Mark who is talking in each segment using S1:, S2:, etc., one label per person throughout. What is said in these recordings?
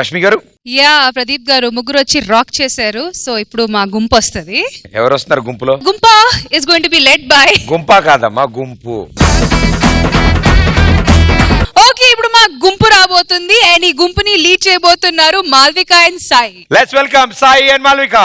S1: రష్మి గారు?
S2: యా ప్రదీప్ గారు ముగ్గురు వచ్చి రాక్ చేశారు. సో ఇప్పుడు మా గుంపు వస్తుంది.
S1: ఎవరు వస్తున్నారు గుంపులో?
S2: గుంప? Is going to be led by
S1: గుంపా కాదమ్మా గుంపు.
S2: ఓకే ఇప్పుడు మా గుంపు రాబోతుంది. అండ్ ఈ గుంపుని లీడ్ చేయబోతున్నారు Malvika and Sai.
S1: Let's welcome Sai and Malvika.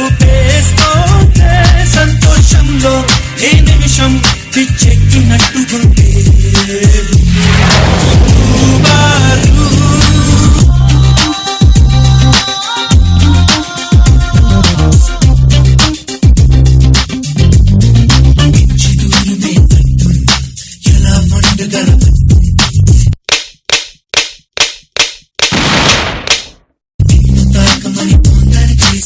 S3: ఊపేస్తోందే. సంతోషంలో ఏ నిమిషం పిచ్చెక్కినట్టుగుంటే రూబారు ఎలా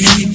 S3: baby.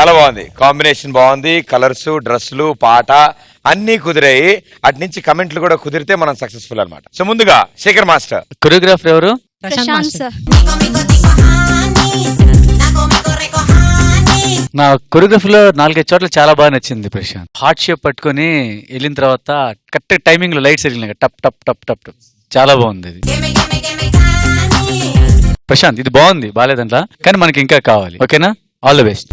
S1: చాలా బాగుంది. కాంబినేషన్ బాగుంది. కలర్స్ డ్రెస్సులు పాట అన్ని కుదిరాయి. అటు నుంచి కమెంట్లు కూడా కుదిరితే మనం సక్సెస్ఫుల్ అన్నమాట. సో ముందుగా శేఖర్ మాస్టర్.
S4: కొరియోగ్రాఫర్ ఎవరు?
S5: ప్రశాంత్ సార్
S4: నా కొరియోగ్రఫీ లో నాలుగైదు చోట్ల చాలా బాగా నచ్చింది ప్రశాంత్. హార్ట్ షేప్ పట్టుకొని వెళ్ళిన తర్వాత కరెక్ట్ టైమింగ్లో లైట్స్ వెళ్ళినాయి టప్ టప్ టప్ టప్ టప్. చాలా బాగుంది ఇది. ప్రశాంత్ ఇది బాగుంది. బాగాలేదంట. కానీ మనకి ఇంకా కావాలి. ఓకేనా? ఆల్ ద బెస్ట్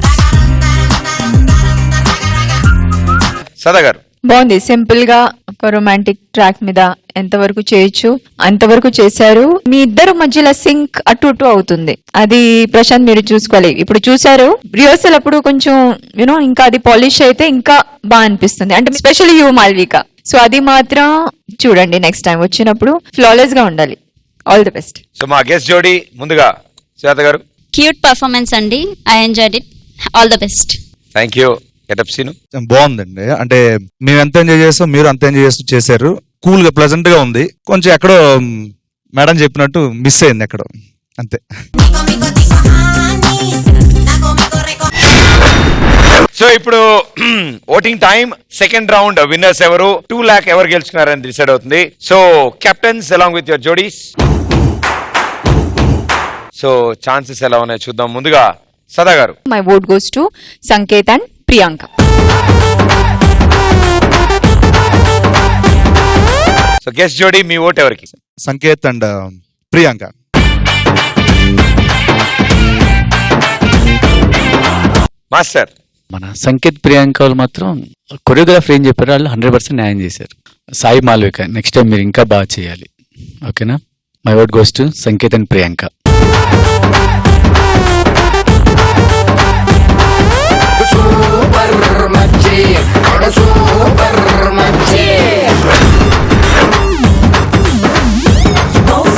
S1: సదా గారు.
S5: బాగుంది. సింపుల్గా ఒక రొమాంటిక్ ట్రాక్ మీద ఎంతవరకు చేయొచ్చు అంతవరకు చేశారు. మీ ఇద్దరు మధ్యలో సింక్ అటు ఇటు అవుతుంది. అది ప్రశాంత్ మీరు చూసుకోవాలి. ఇప్పుడు చూసారు రిహర్సల్ అప్పుడు కొంచెం యూనో ఇంకా అది పాలిష్ అయితే ఇంకా బాగా అనిపిస్తుంది. అంటే స్పెషల్లీ యూ మాల్విక సో అది మాత్రం చూడండి నెక్స్ట్ టైం వచ్చినప్పుడు. ఫ్లాలెస్గా ఉండాలి. ఆల్ ది బెస్ట్
S1: సో మా గెస్ట్ జోడి ముందుగా శ్వేత గారు.
S6: క్యూట్ పర్ఫార్మెన్స్ అండి. I enjoyed it all the best
S1: thank you Getup Seenu
S7: బాగుందండి. అంటే మేము ఎంత ఎంజాయ్ చేస్తాం మీరు అంత ఎంజాయ్ చేస్తూ చేశారు. కూల్గా ప్లెజెంట్గా ఉంది. కొంచెం ఎక్కడో మేడం చెప్పినట్టు మిస్ అయింది ఎక్కడో. అంతే.
S1: సో ఇప్పుడు voting time second round winners ఎవరు? టూ లాక్ ఎవరు గెలుచుకున్నారని డిసైడ్ అవుతుంది. So captains along with your జోడీస్ so chances ఎలా ఉన్నాయో చూద్దాం. ముందుగా సదా గారు.
S5: My vote goes to Sanket and Priyanka
S1: so guest జోడీ మీ ఓట్ ఎవరికి?
S7: సంకేత్ అండ్ ప్రియాంక.
S1: మాస్టర్
S4: మన సంకేత్ ప్రియాంక వాళ్ళు మాత్రం కొరియోగ్రాఫర్ ఏం చెప్పారో వాళ్ళు హండ్రెడ్ పర్సెంట్ న్యాయం చేశారు. సాయి మాల్విక నెక్స్ట్ టైం మీరు ఇంకా బాగా చేయాలి. ఓకేనా my word goes to Sanket and Priyanka.